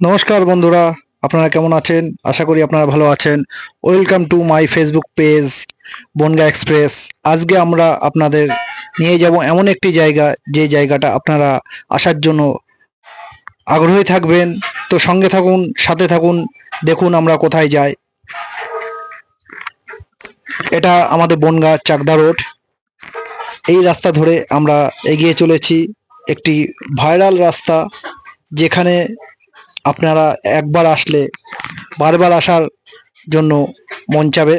নমস্কার বন্ধুরা, আপনারা কেমন আছেন? আশা করি আপনারা ভালো আছেন। Welcome to my Facebook page Bangaon express আজকে আমরা আপনাদের নিয়ে যাব এমন একটি জায়গা, যে জায়গাটা আপনারা আসার জন্য আগ্রহী থাকবেন। তো সঙ্গে থাকুন, সাথে থাকুন, দেখুন আমরা কোথায় যাই। এটা আমাদের বনগা চাকদা রোড। এই রাস্তা ধরে আমরা এগিয়ে চলেছি। একটি ভাইরাল রাস্তা, যেখানে আপনারা একবার আসলে, বারবার আসার জন্য মন চাবে।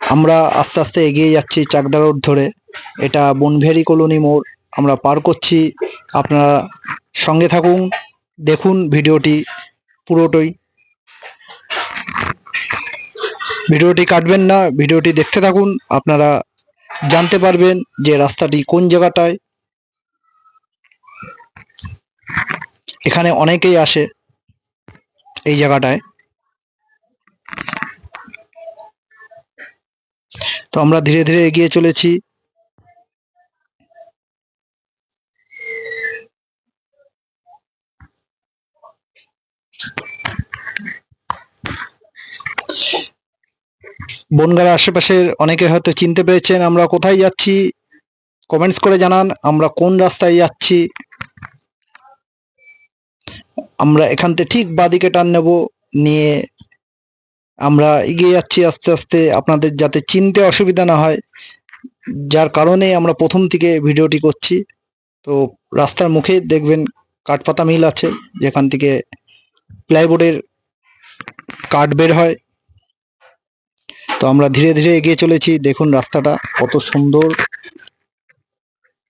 আমরা আস্তে আস্তে এগিয়ে যাচ্ছি চাকদা রোড ধরে। এটা বনভেরি কলোনি মোড়। আমরা পার করছি। আপনারা সঙ্গে থাকুন, দেখুন ভিডিওটি পুরোটাই। ভিডিওটি কাটবেন না, ভিডিওটি দেখতে থাকুন। আপনারা জানতে পারবেন যে রাস্তাটি কোন জায়গাটায়। এখানে অনেকেই আসে এই জায়গাটায়। তো আমরা ধীরে ধীরে এগিয়ে চলেছি। বনগার আশেপাশের অনেকে হয়তো চিনতে পেরেছেন আমরা কোথায় যাচ্ছি। কমেন্টস করে জানান আমরা কোন রাস্তায় যাচ্ছি। আমরা এখান থেকে ঠিক বাদিকে টান নেব, নিয়ে আমরা এগিয়ে যাচ্ছি আস্তে আস্তে। আপনাদের যাতে চিনতে অসুবিধা না হয়, যার কারণে আমরা প্রথম থেকে ভিডিওটি করছি। তো রাস্তার মুখে দেখবেন কাঠপাতা মিল আছে, যেখান থেকে প্লাইবোর্ডের কাঠ বের হয়। তো আমরা ধীরে ধীরে এগিয়ে চলেছি। দেখুন রাস্তাটা কত সুন্দর।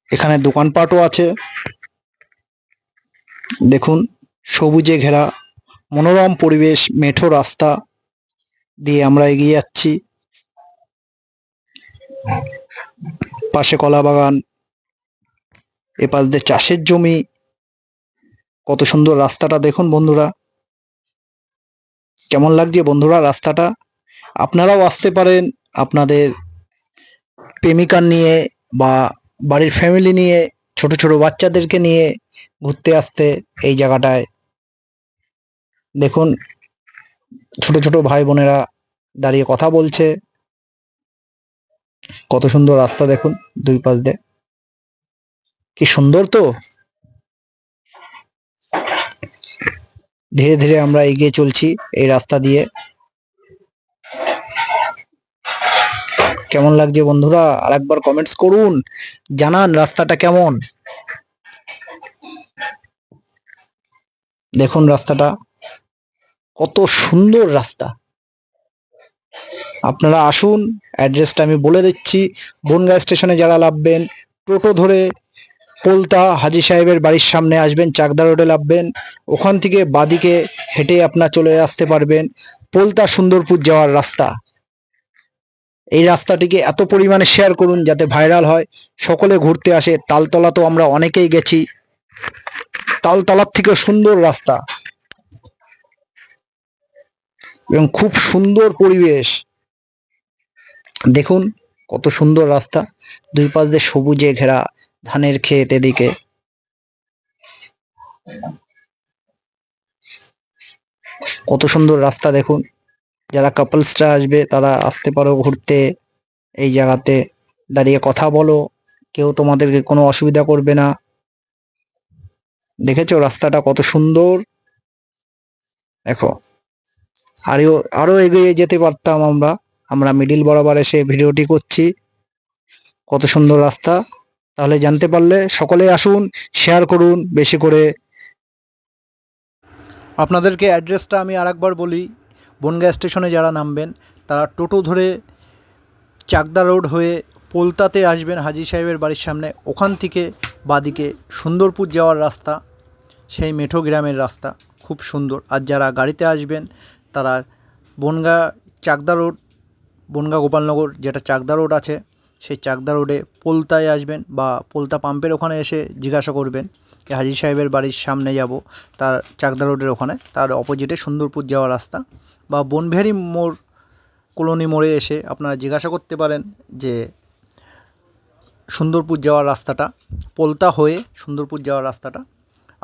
এখানে দোকানপাটও আছে। দেখুন সবুজে ঘেরা মনোরম পরিবেশ, মেঠো রাস্তা দিয়ে আমরা এগিয়ে যাচ্ছি। পাশে কলা বাগান, এপাশ দিয়ে চাষের জমি। কত সুন্দর রাস্তাটা দেখুন বন্ধুরা। কেমন লাগছে বন্ধুরা রাস্তাটা? আপনারাও আসতে পারেন আপনাদের প্রেমিকার নিয়ে বা বাড়ির ফ্যামিলি নিয়ে, ছোট ছোট বাচ্চাদেরকে নিয়ে ঘুরতে আসতে এই জায়গাটায়। দেখুন, ছোট ছোট ভাই বোনেরা দাঁড়িয়ে কথা বলছে। কত সুন্দর রাস্তা দেখুন দুই পাশ দিয়ে। কি সুন্দর তো? ধীরে ধীরে আমরা এগিয়ে চলছি এই রাস্তা দিয়ে। কেমন লাগছে বন্ধুরা? আর একবার কমেন্টস করুন, জানান রাস্তাটা কেমন? দেখুন রাস্তাটা। কত সুন্দর রাস্তা। আপনারা আসুন, অ্যাড্রেসটা আমি বলে দিচ্ছি। বনগা স্টেশনে যারা নামবেন টোটো ধরে পোলতা হাজি সাহেবের বাড়ির সামনে আসবেন, চাকদা রোডে নামবেন ওখান থেকে বাদিকে হেঁটে আপনার চলে আসতে পারবেন। পোলতা সুন্দরপুর যাওয়ার রাস্তা। এই রাস্তাটিকে এত পরিমাণে শেয়ার করুন যাতে ভাইরাল হয়। সকলে ঘুরতে আসে। তালতলা তো আমরা অনেকেই গেছি। তালতলার থেকে সুন্দর রাস্তা। এবং খুব সুন্দর পরিবেশ। দেখুন, কত সুন্দর রাস্তা। দুই পাশ দিয়ে সবুজে ঘেরা ধানের ক্ষেত এদিকে। কত সুন্দর রাস্তা দেখুন। যারা কাপলসরা আসবে, তারা আসতে পারো ঘুরতে এই জায়গাতে। দাঁড়িয়ে কথা বলো, কেউ তোমাদেরকে কোনো অসুবিধা করবে না। দেখেছ রাস্তাটা কত সুন্দর? দেখো। আরও আরও এগিয়ে যেতে পারতাম আমরা। আমরা মিডিল বরাবর এসে ভিডিওটি করছি। কত সুন্দর রাস্তা। তাহলে জানতে পারলে সকলে আসুন শেয়ার করুন, বেশি করে। আপনাদেরকে অ্যাড্রেসটা আমি আরেকবার বলি। বনগা স্টেশনে যারা নামবেন, তারা টোটো ধরে চাকদা রোড হয়ে পোলতাতে আসবেন হাজি সাহেবের বাড়ির সামনে। ওখান থেকে বাদিকে সুন্দরপুর যাওয়ার রাস্তা, সেই মেঠো গ্রামের রাস্তা। খুব সুন্দর। আর যারা গাড়িতে আসবেন তারা বনগা চাকদা রোড, বনগা গোপালনগর যেটা চাকদা রোড আছে, সেই চাকদা রোডে পোলতায় আসবেন বা পোলতা পাম্পের ওখানে এসে জিজ্ঞাসা করবেন যে হাজির সাহেবের বাড়ির সামনে যাব, তার চাকদা রোডের ওখানে। তার অপোজিটে সুন্দরপুর যাওয়ার রাস্তা বা বনভেরি মোড়, কলোনি মোড়ে এসে আপনারা জিজ্ঞাসা করতে পারেন যে সুন্দরপুর যাওয়ার রাস্তাটা, পোলতা হয়ে সুন্দরপুর যাওয়ার রাস্তাটা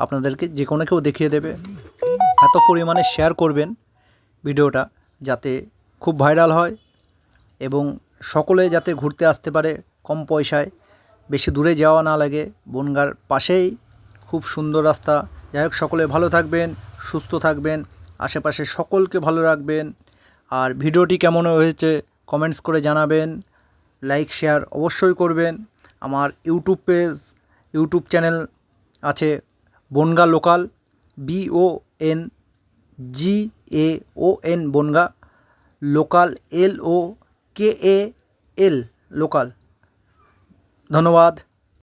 আপনাদেরকে যে কোনো কেউ দেখিয়ে দেবে। এত পরিমাণে শেয়ার করবেন ভিডিওটা যাতে খুব ভাইরাল হয় এবং সকলে যাতে ঘুরতে আসতে পারে কম পয়সায়, বেশি দূরে যাওয়া না লাগে, বনগার পাশেই খুব সুন্দর রাস্তা। যাই হোক, সকলে ভালো থাকবেন, সুস্থ থাকবেন, আশেপাশে সকলকে ভালো রাখবেন। আর ভিডিওটি কেমন হয়েছে কমেন্টস করে জানাবেন। লাইক, শেয়ার অবশ্যই করবেন। আমার ইউটিউব পেজ, ইউটিউব চ্যানেল আছে Bangaon local B O N G A O N Bangaon local L O K A L local धन्यवाद।